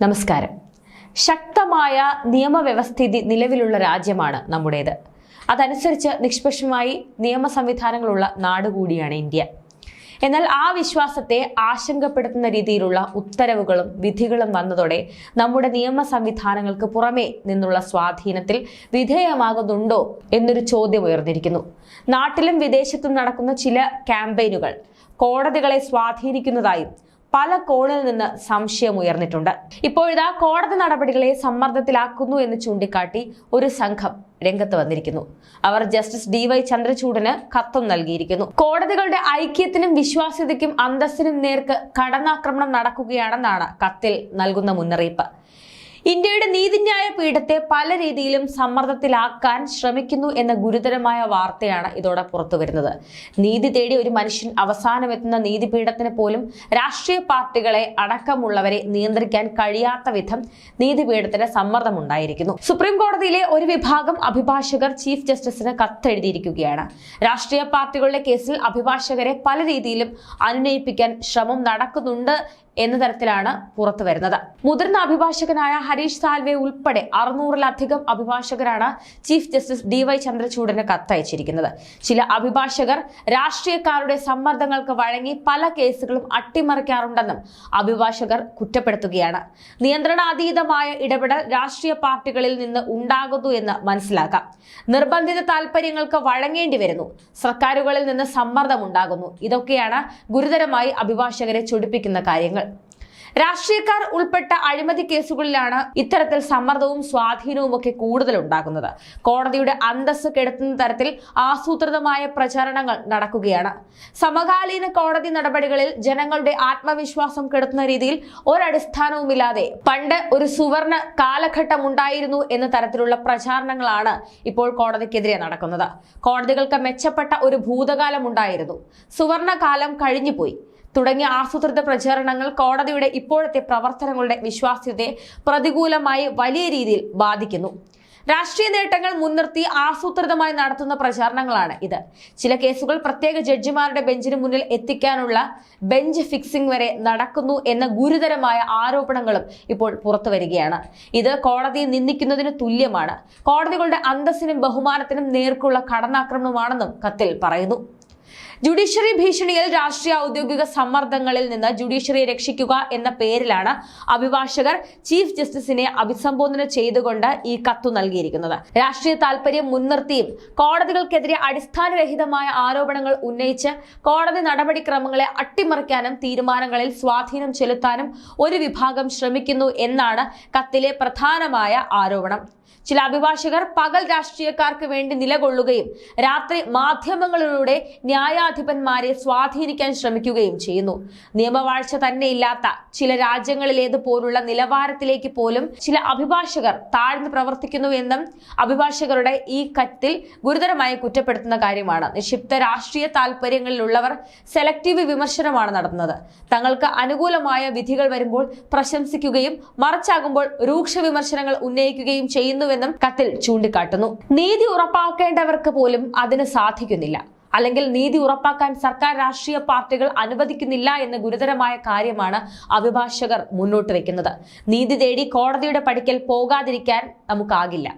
നമസ്കാരം. ശക്തമായ നിയമവ്യവസ്ഥിതി നിലവിലുള്ള രാജ്യമാണ് നമ്മുടേത്. അതനുസരിച്ച് നിഷ്പക്ഷമായി നിയമ സംവിധാനങ്ങളുള്ള നാട് കൂടിയാണ് ഇന്ത്യ. എന്നാൽ ആ വിശ്വാസത്തെ ആശങ്കപ്പെടുത്തുന്ന രീതിയിലുള്ള ഉത്തരവുകളും വിധികളും വന്നതോടെ നമ്മുടെ നിയമ സംവിധാനങ്ങൾക്ക് പുറമേ നിന്നുള്ള സ്വാധീനത്തിൽ വിധേയമാകുന്നുണ്ടോ എന്നൊരു ചോദ്യം ഉയർന്നിരിക്കുന്നു. നാട്ടിലും വിദേശത്തും നടക്കുന്ന ചില ക്യാമ്പയിനുകൾ കോടതികളെ സ്വാധീനിക്കുന്നതായും പല കോണിൽ നിന്ന് സംശയം ഉയർന്നിട്ടുണ്ട്. ഇപ്പോഴിതാ കോടതി നടപടികളെ സമ്മർദ്ദത്തിലാക്കുന്നു എന്ന് ചൂണ്ടിക്കാട്ടി ഒരു സംഘം രംഗത്ത് വന്നിരിക്കുന്നു. അവർ ജസ്റ്റിസ് ഡി വൈ ചന്ദ്രചൂഡിന് കത്തും നൽകിയിരിക്കുന്നു. കോടതികളുടെ ഐക്യത്തിനും വിശ്വാസ്യതയ്ക്കും അന്തസ്സിനും നേർക്ക് കടന്നാക്രമണം നടക്കുകയാണെന്നാണ് കത്തിൽ നൽകുന്ന മുന്നറിയിപ്പ്. ഇന്ത്യയുടെ നീതിന്യായ പീഠത്തെ പല രീതിയിലും സമ്മർദ്ദത്തിലാക്കാൻ ശ്രമിക്കുന്നു എന്ന ഗുരുതരമായ വാർത്തയാണ് ഇതോടെ പുറത്തു വരുന്നത്. നീതി തേടി ഒരു മനുഷ്യൻ അവസാനമെത്തുന്ന നീതിപീഠത്തിന് പോലും രാഷ്ട്രീയ പാർട്ടികളെ അടക്കമുള്ളവരെ നിയന്ത്രിക്കാൻ കഴിയാത്ത വിധം നീതിപീഠത്തിന് സമ്മർദ്ദമുണ്ടായിരിക്കുന്നു. സുപ്രീം കോടതിയിലെ ഒരു വിഭാഗം അഭിഭാഷകർ ചീഫ് ജസ്റ്റിസിന് കത്തെഴുതിയിരിക്കുകയാണ്. രാഷ്ട്രീയ പാർട്ടികളുടെ കേസിൽ അഭിഭാഷകരെ പല രീതിയിലും അനുനയിപ്പിക്കാൻ ശ്രമം നടക്കുന്നുണ്ട് എന്ന തരത്തിലാണ് പുറത്തു വരുന്നത്. മുതിർന്ന അഭിഭാഷകനായ ഹരീഷ് സാൽവെ ഉൾപ്പെടെ അറുന്നൂറിലധികം അഭിഭാഷകരാണ് ചീഫ് ജസ്റ്റിസ് ഡി വൈ ചന്ദ്രചൂഡിന് കത്തയച്ചിരിക്കുന്നത്. ചില അഭിഭാഷകർ രാഷ്ട്രീയക്കാരുടെ സമ്മർദ്ദങ്ങൾക്ക് വഴങ്ങി പല കേസുകളും അട്ടിമറിക്കാറുണ്ടെന്നും അഭിഭാഷകർ കുറ്റപ്പെടുത്തുകയാണ്. നിയന്ത്രണാതീതമായ ഇടപെടൽ രാഷ്ട്രീയ പാർട്ടികളിൽ നിന്ന് ഉണ്ടാകുന്നു എന്ന് മനസ്സിലാക്കാം. നിർബന്ധിത താല്പര്യങ്ങൾക്ക് വഴങ്ങേണ്ടി വരുന്നു. സർക്കാരുകളിൽ നിന്ന് സമ്മർദ്ദം ഉണ്ടാകുന്നു. ഇതൊക്കെയാണ് ഗുരുതരമായി അഭിഭാഷകരെ ചൊടിപ്പിക്കുന്ന കാര്യങ്ങൾ. രാഷ്ട്രീയക്കാർ ഉൾപ്പെട്ട അഴിമതി കേസുകളിലാണ് ഇത്തരത്തിൽ സമ്മർദ്ദവും സ്വാധീനവും ഒക്കെ കൂടുതൽ ഉണ്ടാകുന്നത് കോടതിയുടെ അന്തസ് കെടുത്തുന്ന തരത്തിൽ ആസൂത്രിതമായ പ്രചാരണങ്ങൾ നടക്കുകയാണ്. സമകാലീന കോടതി നടപടികളിൽ ജനങ്ങളുടെ ആത്മവിശ്വാസം കെടുത്തുന്ന രീതിയിൽ ഒരടിസ്ഥാനവുമില്ലാതെ പണ്ട് ഒരു സുവർണ കാലഘട്ടം ഉണ്ടായിരുന്നു എന്ന തരത്തിലുള്ള പ്രചാരണങ്ങളാണ് ഇപ്പോൾ കോടതിക്കെതിരെ നടക്കുന്നത്. കോടതികൾക്ക് മെച്ചപ്പെട്ട ഒരു ഭൂതകാലം ഉണ്ടായിരുന്നു. സുവർണകാലം കഴിഞ്ഞുപോയി. തുടങ്ങിയ ആസൂത്രിത പ്രചാരണങ്ങൾ കോടതിയുടെ ഇപ്പോഴത്തെ പ്രവർത്തനങ്ങളുടെ വിശ്വാസ്യതയെ പ്രതികൂലമായി വലിയ രീതിയിൽ ബാധിക്കുന്നു. രാഷ്ട്രീയ നേട്ടങ്ങൾ മുൻനിർത്തി ആസൂത്രിതമായി നടത്തുന്ന പ്രചാരണങ്ങളാണ് ഇത്. ചില കേസുകൾ പ്രത്യേക ജഡ്ജിമാരുടെ ബെഞ്ചിന് മുന്നിൽ എത്തിക്കാനുള്ള ബെഞ്ച് ഫിക്സിംഗ് വരെ നടക്കുന്നു എന്ന ഗുരുതരമായ ആരോപണങ്ങളും ഇപ്പോൾ പുറത്തു വരികയാണ്. ഇത് കോടതിയെ നിന്ദിക്കുന്നതിന് തുല്യമാണ്. കോടതികളുടെ അന്തസ്സിനും ബഹുമാനത്തിനും നേർക്കുള്ള കടന്നാക്രമണമാണെന്നും കത്തിൽ പറയുന്നു. ജുഡീഷ്യറി ഭീഷണിയിൽ രാഷ്ട്രീയ ഔദ്യോഗിക സമ്മർദ്ദങ്ങളിൽ നിന്ന് ജുഡീഷ്യറിയെ രക്ഷിക്കുക എന്ന പേരിലാണ് അഭിഭാഷകർ ചീഫ് ജസ്റ്റിസിനെ അഭിസംബോധന ചെയ്തുകൊണ്ട് ഈ കത്തു നൽകിയിരിക്കുന്നത്. രാഷ്ട്രീയ താല്പര്യം മുൻനിർത്തിയും കോടതികൾക്കെതിരെ അടിസ്ഥാനരഹിതമായ ആരോപണങ്ങൾ ഉന്നയിച്ച് കോടതി നടപടിക്രമങ്ങളെ അട്ടിമറിക്കാനും തീരുമാനങ്ങളിൽ സ്വാധീനം ചെലുത്താനും ഒരു വിഭാഗം ശ്രമിക്കുന്നു എന്നാണ് കത്തിലെ പ്രധാനമായ ആരോപണം. ചില അഭിഭാഷകർ പകൽ രാഷ്ട്രീയക്കാർക്ക് വേണ്ടി നിലകൊള്ളുകയും രാത്രി മാധ്യമങ്ങളിലൂടെ ന്യായാധിപന്മാരെ സ്വാധീനിക്കാൻ ശ്രമിക്കുകയും ചെയ്യുന്നു. നിയമവാഴ്ച തന്നെ ഇല്ലാത്ത ചില രാജ്യങ്ങളിലേതുപോലുള്ള നിലവാരത്തിലേക്ക് പോലും ചില അഭിഭാഷകർ താഴ്ന്നു പ്രവർത്തിക്കുന്നു എന്നും അഭിഭാഷകരുടെ ഈ കത്തിൽ ഗുരുതരമായി കുറ്റപ്പെടുത്തുന്ന കാര്യമാണ്. നിക്ഷിപ്ത രാഷ്ട്രീയ താല്പര്യങ്ങളിലുള്ളവർ സെലക്ടീവ് വിമർശനമാണ് നടത്തുന്നത്. തങ്ങൾക്ക് അനുകൂലമായ വിധികൾ വരുമ്പോൾ പ്രശംസിക്കുകയും മറിച്ചാകുമ്പോൾ രൂക്ഷ വിമർശനങ്ങൾ ഉന്നയിക്കുകയും ചെയ്യുന്നുവെന്നും കത്തിൽ ചൂണ്ടിക്കാട്ടുന്നു. നീതി ഉറപ്പാക്കേണ്ടവർക്ക് പോലും അതിന് സാധിക്കുന്നില്ല. അല്ലെങ്കിൽ നീതി ഉറപ്പാക്കാൻ സർക്കാർ രാഷ്ട്രീയ പാർട്ടികൾ അനുവദിക്കുന്നില്ല എന്ന ഗുരുതരമായ കാര്യമാണ് അഭിഭാഷകർ മുന്നോട്ട് വെക്കുന്നത്. നീതി തേടി കോടതിയുടെ പടിക്കൽ പോകാതിരിക്കാൻ നമുക്കാകില്ല.